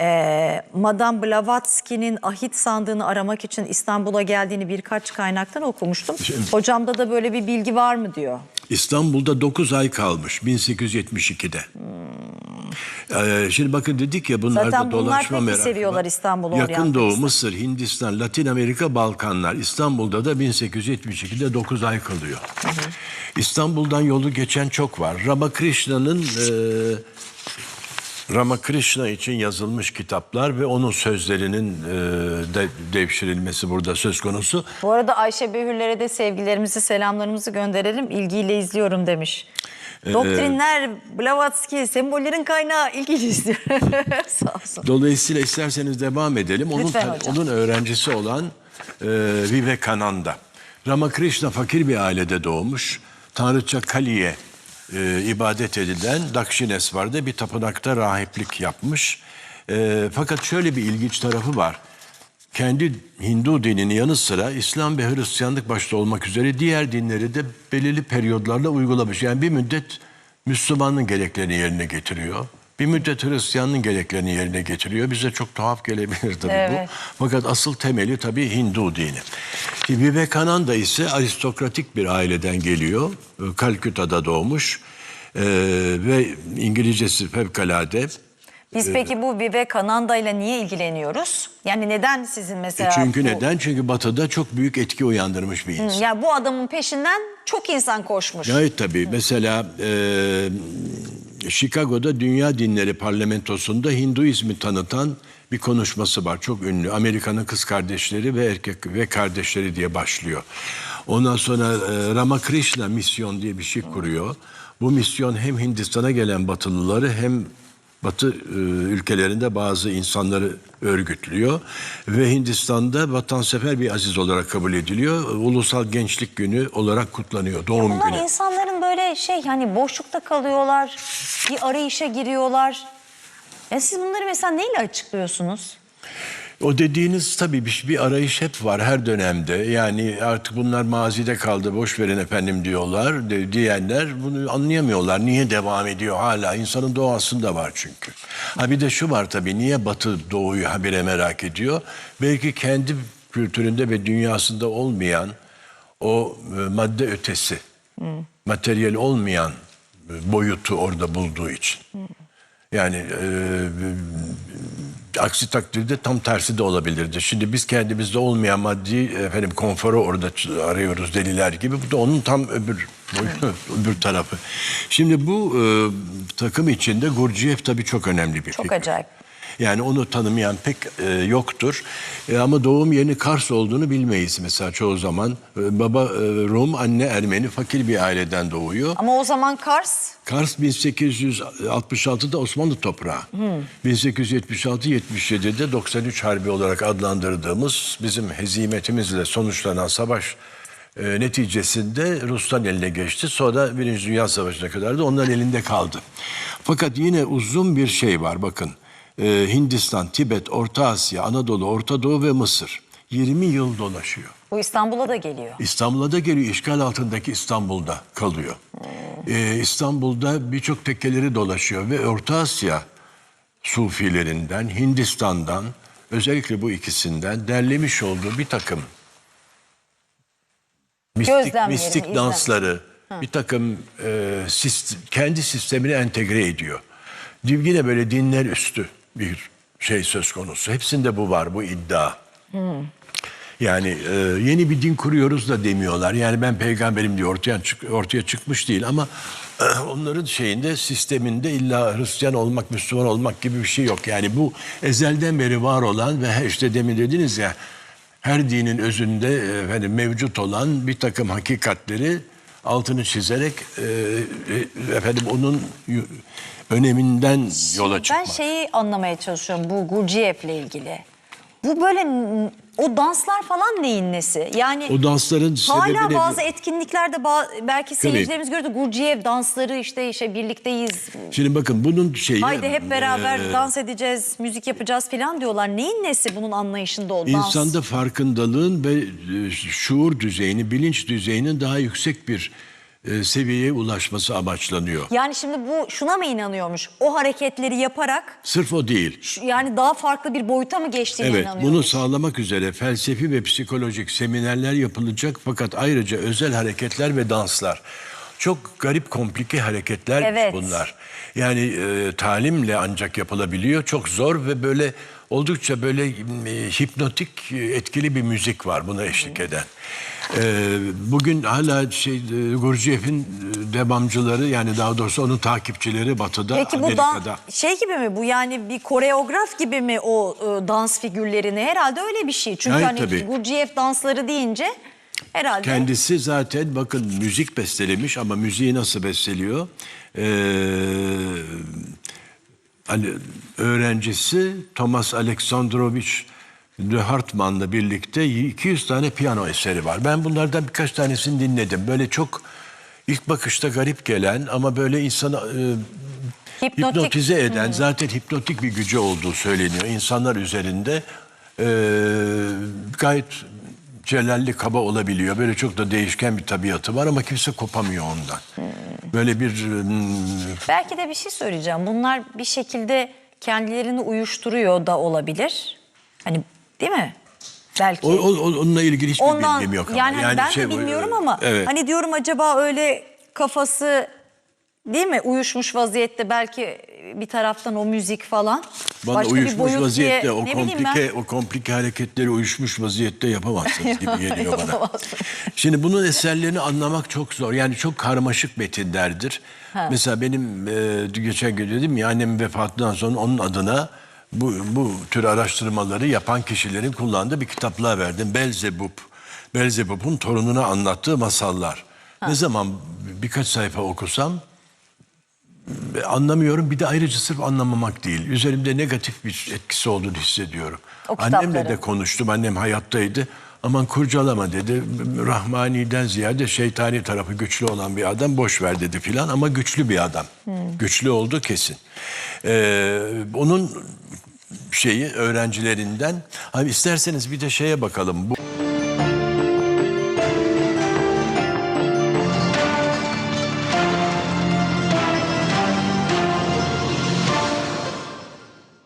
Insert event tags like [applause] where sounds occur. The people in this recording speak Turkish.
Ee, Madame Blavatsky'nin ahit sandığını aramak için İstanbul'a geldiğini birkaç kaynaktan okumuştum. Hocamda da böyle bir bilgi var mı diyor. İstanbul'da 9 ay kalmış 1872'de. Ee, şimdi bakın dedik ya bunlarda Zaten bunlar dolaşma pek merakı seviyorlar. İstanbul'u, Yakın. Doğu, Mısır, Hindistan, Latin Amerika, Balkanlar. İstanbul'da da 1872'de 9 ay kalıyor. İstanbul'dan yolu geçen çok var. Ramakrishna'nın e, Ramakrishna için yazılmış kitaplar ve onun sözlerinin e, de, devşirilmesi burada söz konusu. Bu arada Ayşe Behürler'e de sevgilerimizi, selamlarımızı gönderelim. İlgiyle izliyorum demiş. Ee, Doktrinler, Blavatsky, sembollerin kaynağı ilgiyle izliyor. [laughs] Sağ olsun. Dolayısıyla isterseniz devam edelim. Onun, Lütfen hocam. onun öğrencisi olan e, Vivekananda. Ramakrishna fakir bir ailede doğmuş. Tanrıça Kali'ye e, ibadet edilen Dakshinesvar'da bir tapınakta rahiplik yapmış. E, fakat şöyle bir ilginç tarafı var. Kendi Hindu dininin yanı sıra İslam ve Hristiyanlık başta olmak üzere diğer dinleri de belirli periyodlarla uygulamış. Yani bir müddet Müslümanın gereklerini yerine getiriyor. Bir müddet Hristiyanın gereklerini yerine getiriyor. Bize çok tuhaf gelebilir tabii Evet. bu. Fakat asıl temeli tabii Hindu dini. Şimdi Vivekananda ise aristokratik bir aileden geliyor. Ee, Kalküta'da doğmuş. Ee, ve İngilizcesi fevkalade. Biz peki bu Vivekananda ile niye ilgileniyoruz? Yani neden sizin mesela... E Çünkü bu- neden? Çünkü Batı'da çok büyük etki uyandırmış bir insan. Ya bu adamın peşinden çok insan koşmuş. Gayet tabii. Mesela e, Chicago'da Dünya Dinleri Parlamentosu'nda Hinduizmi tanıtan bir konuşması var. Çok ünlü. Amerika'nın kız kardeşleri ve erkek ve kardeşleri diye başlıyor. Ondan sonra e, Ramakrishna misyon diye bir şey kuruyor. Bu misyon hem Hindistan'a gelen Batılıları hem Batı e, ülkelerinde bazı insanları örgütlüyor ve Hindistan'da vatansever bir aziz olarak kabul ediliyor. Ulusal Gençlik Günü olarak kutlanıyor. Doğum Bunlar günü. Şey hani boşlukta kalıyorlar, bir arayışa giriyorlar. Ya siz bunları mesela neyle açıklıyorsunuz? O dediğiniz tabii bir, bir arayış hep var her dönemde. Yani artık bunlar mazide kaldı, boş verin efendim diyorlar. De, diyenler bunu anlayamıyorlar. Niye devam ediyor hala? İnsanın doğasında var çünkü. Ha bir de şu var tabii, niye Batı Doğu'yu habire merak ediyor? Belki kendi kültüründe ve dünyasında olmayan o e, madde ötesi, materyal olmayan e, boyutu orada bulduğu için. Yani e, aksi takdirde tam tersi de olabilirdi. Şimdi biz kendimizde olmayan maddi efendim konforu orada arıyoruz deliler gibi. Bu da onun tam öbür boyu, öbür tarafı. Şimdi bu e, takım içinde Gurdjieff tabii çok önemli bir Çok figür. acayip. Yani onu tanımayan pek e, yoktur. E, ama doğum yerini Kars olduğunu bilmeyiz mesela çoğu zaman. E, baba e, Rum, anne Ermeni, fakir bir aileden doğuyor. Ama o zaman Kars Kars 1866'da Osmanlı toprağı. 1876-77'de 93 Harbi olarak adlandırdığımız bizim hezimetimizle sonuçlanan savaş e, neticesinde Rusların eline geçti. Sonra Birinci Dünya Savaşı'na kadar da onların elinde kaldı. Fakat yine uzun bir şey var bakın. E, Hindistan, Tibet, Orta Asya, Anadolu, Orta Doğu ve Mısır. 20 yıl dolaşıyor. bu İstanbul'a da geliyor. İstanbul'a da geliyor. işgal altındaki İstanbul'da kalıyor. Ee, İstanbul'da birçok tekkeleri dolaşıyor ve Orta Asya Sufilerinden, Hindistan'dan özellikle bu ikisinden derlemiş olduğu bir takım mistik, mistik dansları, bir takım e, sist- kendi sistemine entegre ediyor. Yine böyle dinler üstü bir şey söz konusu. Hepsinde bu var, bu iddia. Yani e, yeni bir din kuruyoruz da demiyorlar. Yani ben peygamberim diye ortaya çık ortaya çıkmış değil ama e, onların şeyinde sisteminde illa Hristiyan olmak, Müslüman olmak gibi bir şey yok. Yani bu ezelden beri var olan ve işte demin dediniz ya her dinin özünde e, efendim mevcut olan bir takım hakikatleri altını çizerek e, e, efendim onun öneminden yola çıkmak. Ben şeyi anlamaya çalışıyorum bu Gurdjieff'le ilgili. Bu böyle o danslar falan neyin nesi? Yani O dansların hala ne? bazı etkinliklerde ba- belki seyircilerimiz gördü Gurdjieff dansları işte işte birlikteyiz. Şimdi bakın bunun şeyi... Haydi hep beraber e, dans edeceğiz, müzik yapacağız falan diyorlar. Neyin nesi bunun anlayışında o dans? İnsanda farkındalığın ve e, şuur düzeyini, bilinç düzeyinin daha yüksek bir e, seviyeye ulaşması amaçlanıyor. Yani şimdi bu şuna mı inanıyormuş? O hareketleri yaparak Sırf o değil. şu- yani daha farklı bir boyuta mı geçtiğine Evet, inanıyormuş? bunu sağlamak üzere felsefi ve psikolojik seminerler yapılacak fakat ayrıca özel hareketler ve danslar. Çok garip komplike hareketler Evet. bunlar. Yani e, talimle ancak yapılabiliyor. Çok zor ve böyle oldukça böyle e, hipnotik e, etkili bir müzik var buna eşlik eden. E, bugün hala şey e, Gurdjieff'in e, devamcıları yani daha doğrusu onun takipçileri Batı'da, Peki bu da Amerika'da. şey gibi mi bu yani bir koreograf gibi mi o e, dans figürlerini herhalde öyle bir şey. Çünkü Gayet hani tabii. Gurdjieff dansları deyince herhalde Kendisi zaten bakın müzik bestelemiş ama müziği nasıl besteliyor? Ee, hani öğrencisi Thomas Aleksandrovich Hartmann'la birlikte 200 tane piyano eseri var. Ben bunlardan birkaç tanesini dinledim. Böyle çok ilk bakışta garip gelen ama böyle insanı e, Hipnotik. hipnotize eden zaten hipnotik bir gücü olduğu söyleniyor insanlar üzerinde. e, gayet celalli kaba olabiliyor. Böyle çok da değişken bir tabiatı var ama kimse kopamıyor ondan. Böyle bir mm, belki de bir şey söyleyeceğim. Bunlar bir şekilde kendilerini uyuşturuyor da olabilir. Hani değil mi? Belki. o, o- onunla ilgili hiçbir Ondan bilgim yok ama. yani, hani ben şey, de bilmiyorum ama evet. hani diyorum acaba öyle kafası değil mi uyuşmuş vaziyette belki bir taraftan o müzik falan Bana başka uyuşmuş vaziyette diye, o komplike o komplike hareketleri uyuşmuş vaziyette yapamazsınız [laughs] gibi geliyor bana. Şimdi bunun eserlerini anlamak çok zor. Yani çok karmaşık metinlerdir. Mesela benim e, geçen gün dedim ya annemin vefatından sonra onun adına bu, bu tür araştırmaları yapan kişilerin kullandığı bir kitaplığa verdim. Belzebub. Belzebub'un torununa anlattığı masallar. Ne zaman birkaç sayfa okusam anlamıyorum. Bir de ayrıca sırf anlamamak değil. Üzerimde negatif bir etkisi olduğunu hissediyorum. Annemle de konuştum. Annem hayattaydı. Aman kurcalama dedi. Rahmani'den ziyade şeytani tarafı güçlü olan bir adam boş ver dedi filan ama güçlü bir adam. Güçlü oldu kesin. Ee, onun şeyi öğrencilerinden. Abi isterseniz bir de şeye bakalım. Bu